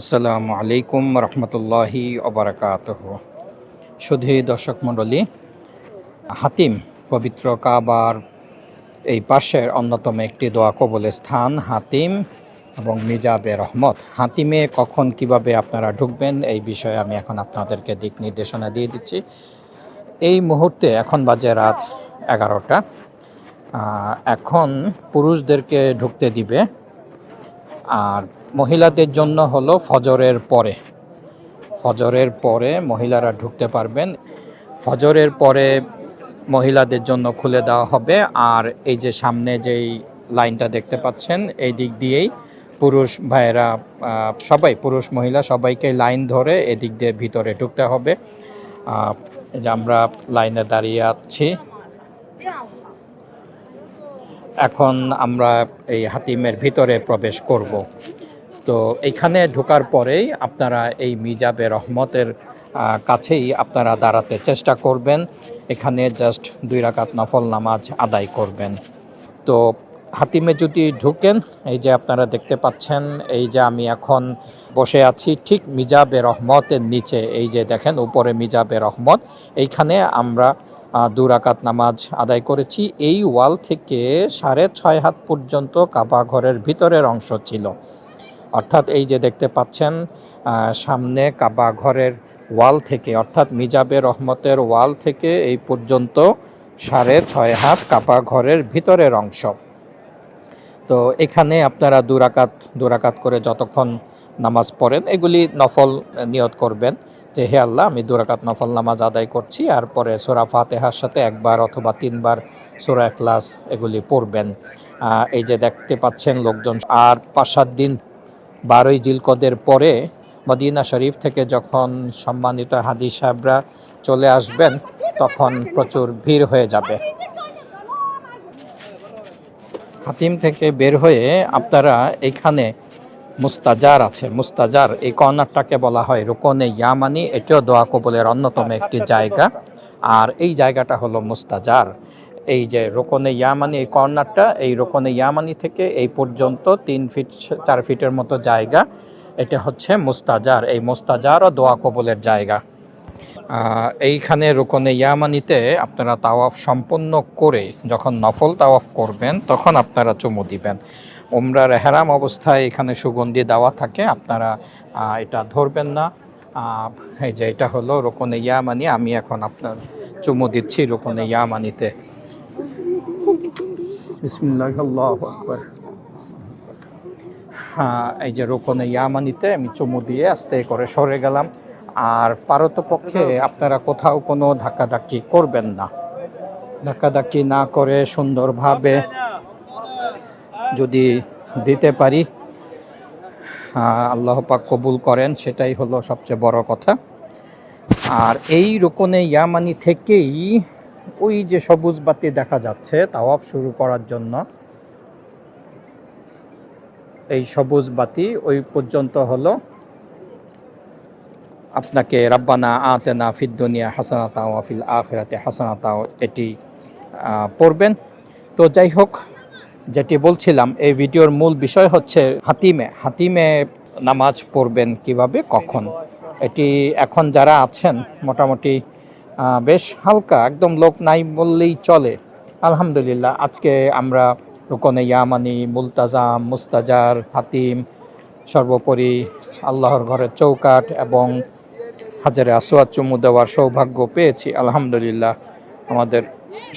আসসালামু আলাইকুম রহমতুল্লাহি অবরাকাত শুধু দর্শক মণ্ডলী, হাতিম পবিত্র কাবার এই পাশের অন্যতম একটি দোয়া কবলের স্থান হাতিম এবং মিজাবে রহমত। হাতিমে কখন কীভাবে আপনারা ঢুকবেন এই বিষয়ে আমি এখন আপনাদেরকে দিক নির্দেশনা দিয়ে দিচ্ছি। এই মুহূর্তে এখন বাজে রাত এগারোটা। এখন পুরুষদেরকে ঢুকতে দিবে। আর মহিলাদের জন্য হলো ফজরের পরে। ফজরের পরে মহিলারা ঢুকতে পারবেন। ফজরের পরে মহিলাদের জন্য খুলে দেওয়া হবে। আর এই যে সামনে যেই লাইনটা দেখতে পাচ্ছেন, এই দিক দিয়েই পুরুষ ভাইয়েরা সবাই, পুরুষ মহিলা সবাইকে লাইন ধরে এদিক দিয়ে ভিতরে ঢুকতে হবে। যে আমরা লাইনে দাঁড়িয়ে আছি। এখন আমরা এই হাতিমের ভিতরে প্রবেশ করব। তো এইখানে ঢোকার পরেই আপনারা এই মিজাবে রহমতের কাছেই আপনারা দাঁড়াতে চেষ্টা করবেন। এখানে জাস্ট দুই রাকাত নফল নামাজ আদায় করবেন। তো হাতিমে যদি ঢুকেন এই যে আপনারা দেখতে পাচ্ছেন এই যে আমি এখন বসে আছি ঠিক মিজাবে রহমতের নিচে। এই যে দেখেন উপরে মিজাবে রহমত। এইখানে আমরা আহ, দু রাকাত নামাজ আদায় করেছি। এই ওয়াল থেকে সাড়ে ছয় হাত পর্যন্ত কাবা ঘরের ভিতরের অংশ ছিল। এই যে দেখতে পাচ্ছেন সামনে কাবা ঘরের ওয়াল থেকে, অর্থাৎ মিজাবে রহমতের ওয়াল থেকে এই পর্যন্ত সাড়ে ছয় হাত কাবা ঘরের ভিতরের অংশ। তো এখানে আপনারা দুরাকাত দুরাকাত করে যতক্ষণ নামাজ পড়েন, এগুলি নফল নিয়ত করবেন যে, হে আল্লাহ, আমি দুরাকাত নফল নামাজ আদায় করছি, আর পরে সোরা ফাতেহার সাথে একবার অথবা তিনবার সোরা ক্লাস এগুলি পড়বেন। এই যে দেখতে পাচ্ছেন লোকজন, আর পাঁচ সাত দিন বারোই জিলকদের পরে মদিনা শরীফ থেকে যখন সম্মানিত হাজি সাহেবরা চলে আসবেন, তখন প্রচুর ভিড় হয়ে যাবে। হাতিম থেকে বের হয়ে আপনারা এখানে মুস্তাজার আছে। মুস্তাজার এই কর্নারটাকে বলা হয় রোকনে ইয়ামানি। এটিও দোয়া কবলের অন্যতম একটি জায়গা। আর এই জায়গাটা হলো মুস্তাজার। এই যে রোকনে ইয়ামানি, এই কর্নারটা, এই রোকনে ইয়ামানি থেকে এই পর্যন্ত তিন ফিট, চার ফিটের মতো জায়গা। এটা হচ্ছে মুস্তাজার। এই মুস্তাজার ও দোয়া কবলের জায়গা। এইখানে রোকনে ইয়ামানিতে আপনারা তাওয়াফ সম্পন্ন করে যখন নফল তাওয়াফ করবেন, তখন আপনারা চুমু দিবেন। ওমরার হেরাম অবস্থায় এখানে সুগন্ধি দেওয়া থাকে। আপনারা এটা ধরবেন না। এই যে এটা হলো রোকনে ইয়ামানি। আমি এখন আপনার চুমু দিচ্ছি রোকনে ইয়ামানিতে। বিসমিল্লাহ আল্লাহু আকবার হ্যাঁ এই যে রোকনে ইয়ামানিতে আমি চুমু দিয়ে আস্তে করে সরে গেলাম। আর পারতপক্ষে আপনারা কোথাও কোনো ধাক্কাধাক্কি করবেন না। ধাক্কাধাক্কি না করে সুন্দরভাবে যদি দিতে পারি আল্লাহ পাক কবুল করেন, সেটাই হলো সবচেয়ে বড় কথা। আর এই রোকনে ইয়ামানি থেকেই ওই যে সবুজ বাতি দেখা যাচ্ছে, তাওয়াফ শুরু করার জন্য। এই সবুজ বাতি ওই পর্যন্ত হলো। আপনাকে রাব্বানা আতেনা ফিদ দুনিয়া হাসানাতাও আফিল আখেরাতে হাসানাতাও এটি পড়বেন। তো যাই হোক, যেটি বলছিলাম, এই ভিডিওর মূল বিষয় হচ্ছে হাতিমে। হাতিমে নামাজ পড়বেন কীভাবে, কখন? এটি এখন যারা আছেন, মোটামুটি বেশ হালকা, একদম লোক নাই বললেই চলে। আলহামদুলিল্লাহ, আজকে আমরা রুকনে ইয়ামানি, মুলতাজাম, মুস্তাজার, হাতিম, সর্বোপরি আল্লাহর ঘরের চৌকাট এবং হাজারে আসোয়াদ চুমু দেওয়ার সৌভাগ্য পেয়েছি, আলহামদুলিল্লাহ। আমাদের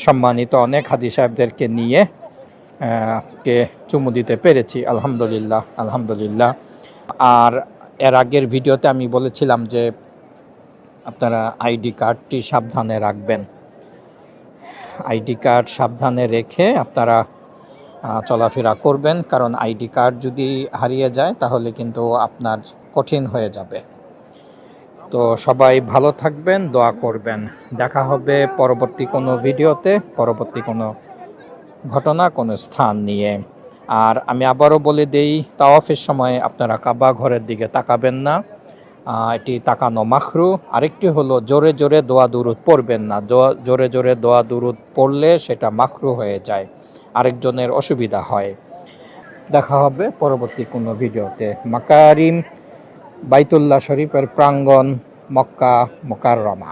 সম্মানিত অনেক হাজি সাহেবদেরকে নিয়ে আজকে চুমু দিতে পেরেছি, আলহামদুলিল্লাহ আলহামদুলিল্লাহ। আর এর আগের ভিডিওতে আমি বলেছিলাম যে আপনারা আইডি কার্ডটি সাবধানে রাখবেন। আইডি কার্ড সাবধানে রেখে আপনারা চলাফেরা করবেন। কারণ আইডি কার্ড যদি হারিয়ে যায়, তাহলে কিন্তু আপনার কঠিন হয়ে যাবে। তো সবাই ভালো থাকবেন, দোয়া করবেন। দেখা হবে পরবর্তী কোনো ভিডিওতে, পরবর্তী কোনো ঘটনা, কোনো স্থান নিয়ে। আর আমি আবারও বলে দেই, তাওয়াফের সময় আপনারা কাবা ঘরের দিকে তাকাবেন না। এটি তাকানো মাখরু। আরেকটি হলো, জোরে জোরে দোয়া দুরুদ পড়বেন না। জোরে জোরে দোয়া দুরুদ পড়লে সেটা মাখরু হয়ে যায়। আরেকজনের অসুবিধা হয়। দেখা হবে পরবর্তী কোনো ভিডিওতে। মাকারিম বাইতুল্লাহ শরীফের প্রাঙ্গণ, মক্কা মোকাররমা।